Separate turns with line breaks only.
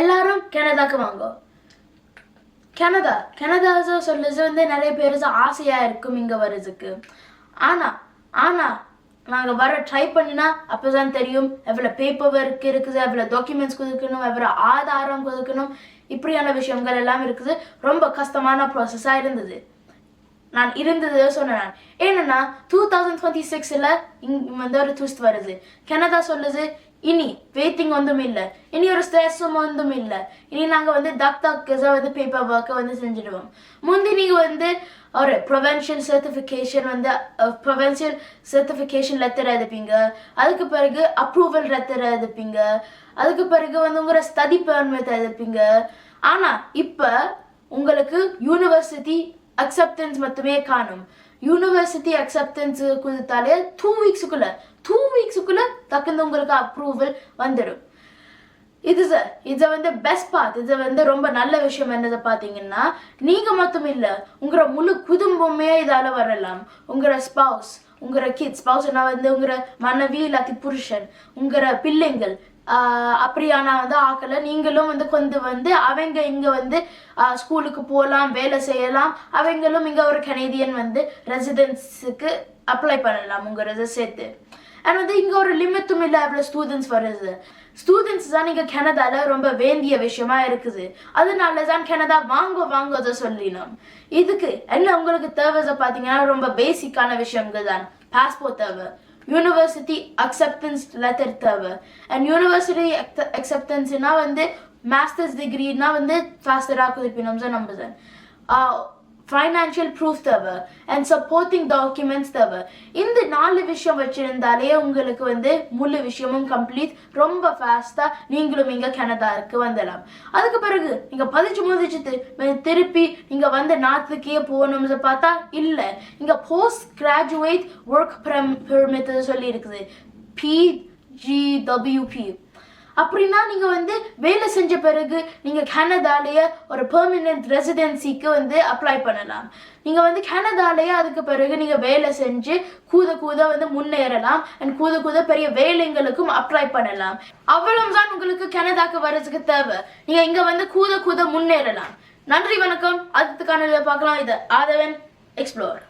எல்லாரும் கனடாக்கு வாங்க. Canada. Canada சொல்லுறது வந்து நிறைய பேருக்கு ஆசையாக இருக்கும் இங்கே வர்றதுக்கு. ஆனா ஆனால் நாங்கள் வர ட்ரை பண்ணினா அப்பதான் தெரியும் எவ்வளோ பேப்பர் ஒர்க் இருக்குது எவ்வளோ டாக்குமெண்ட்ஸ் கொடுக்கணும் எவ்வளோ ஆதாரம் கொடுக்கணும். இப்படியான விஷயங்கள் எல்லாம் இருக்குது. ரொம்ப கஷ்டமான ப்ராசஸாக இருந்தது. நான் இருந்தது சொன்னேன் நான். ஏன்னா டூ தௌசண்ட் டுவெண்ட்டி சிக்ஸில் இங்கே வந்து ஒரு ட்விஸ்ட் வருது. கனடா சொல்லுது இனி வெயிட்டிங் ஒன்றும் இல்லை. இனி ஒரு ஸ்ட்ரெஸ்ஸும் ஒன்றும் இல்லை. இனி நாங்கள் வந்து டாக்டர் வந்து பேப்பர் ஒர்க்கை வந்து செஞ்சுடுவோம். முந்தி நீங்கள் வந்து ஒரு ப்ரொவென்ஷியல் சர்டிஃபிகேஷன் வந்து ப்ரொவென்ஷியல் சர்டிஃபிகேஷன் லெட்டர் எழுதிப்பீங்க அதுக்கு பிறகு அப்ரூவல் லெட்டர் எழுதிப்பீங்க அதுக்கு பிறகு வந்து உங்களோட ஸ்டடி பெர்மிட் எழுதிப்பீங்க ஆனால் இப்போ உங்களுக்கு யூனிவர்சிட்டி அக்செப்டன்ஸ் மட்டுமே காணும். யூனிவர்சிட்டி அக்செப்டன்ஸ் கொடுத்தாலே டூ வீக்ஸுக்குள்ள டூ வீக்ஸுக்குள்ள தக்குந்து உங்களுக்கு அப்ரூவல் வந்துடும் இது சார் இதை வந்து பெஸ்ட் பார்ட் இது வந்து ரொம்ப நல்ல விஷயம் என்னது பார்த்தீங்கன்னா நீங்கள் மட்டும் இல்லை உங்களோட முழு குடும்பமே இதால் வரலாம். உங்களோட ஸ்பவுஸ் உங்களோட கிட்ஸ் ஸ்பவுஸ்னா வந்து உங்களோட மனைவி இல்லாட்டி புருஷன் உங்களோட பிள்ளைங்கள் அப்படியான வந்து ஆக்களை நீங்களும் வந்து கொண்டு வந்து அவங்க இங்கே வந்து ஸ்கூலுக்கு போகலாம் வேலை செய்யலாம். அவங்களும் இங்கே ஒரு கனேடியன் வந்து ரெசிடென்ஸுக்கு அப்ளை பண்ணலாம் உங்கள் இதை சேர்த்து. அண்ட் வந்து இங்கே ஒரு லிமிட்டும் இல்லை அவ்வளோ ஸ்டூடெண்ட்ஸ் வருது ஸ்டூடெண்ட்ஸ் தான் நீங்கள் கனடாவில் ரொம்ப வேண்டிய விஷயமா இருக்குது. அதனால தான் கனடா வாங்க வாங்குவதை சொல்லினோம். இதுக்கு என்ன உங்களுக்கு தேவை பார்த்தீங்கன்னா ரொம்ப பேசிக்கான விஷயங்கள் தான். பாஸ்போர்ட் தேவை. யூனிவர்சிட்டி அக்செப்டன்ஸ் லெட்டர் தேவை. அண்ட் யூனிவர்சிட்டி அக்செப்டன்ஸ்னா வந்து மாஸ்டர்ஸ் டிகிரினா வந்து ஃபாஸ்டராக குறிப்பினோம் சார் நம்புறேன் ஃபைனான்ஷியல் ப்ரூஃப் தேவை அண்ட் சப்போர்ட்டிங் டாக்குமெண்ட்ஸ் தேவை. இந்த நாலு விஷயம் வச்சுருந்தாலே உங்களுக்கு வந்து முழு விஷயமும் கம்ப்ளீட் ரொம்ப ஃபாஸ்ட்டாக நீங்களும் இங்கே கனடாவுக்கு வந்துடலாம். அதுக்கு பிறகு நீங்கள் பதிச்சு முடிச்சுட்டு திருப்பி நீங்கள் வந்து நாட்டுக்கே போகணும்னு பார்த்தா இல்லை. இங்கே போஸ்ட் கிராஜுவேட் ஒர்க் பெர்மிட் சொல்லி இருக்குது. பிஜிடபிள்யூபி அப்படின்னா நீங்கள் வந்து வேலை செஞ்ச பிறகு நீங்கள் கனடாலேயே ஒரு பெர்மனன்ட் ரெசிடென்சிக்கு வந்து அப்ளை பண்ணலாம். நீங்கள் வந்து கனடாலேயே அதுக்கு பிறகு நீங்கள் வேலை செஞ்சு கூத கூத வந்து முன்னேறலாம். அண்ட் கூத கூத பெரிய வேலைங்களுக்கும் அப்ளை பண்ணலாம். அவ்வளவுதான் உங்களுக்கு கனடாக்கு வர்றதுக்கு தேவை. நீங்கள் இங்கே வந்து கூத கூத முன்னேறலாம். நன்றி வணக்கம். அடுத்த காணொலியில் பார்க்கலாம். இது ஆதவன் எக்ஸ்ப்ளோர்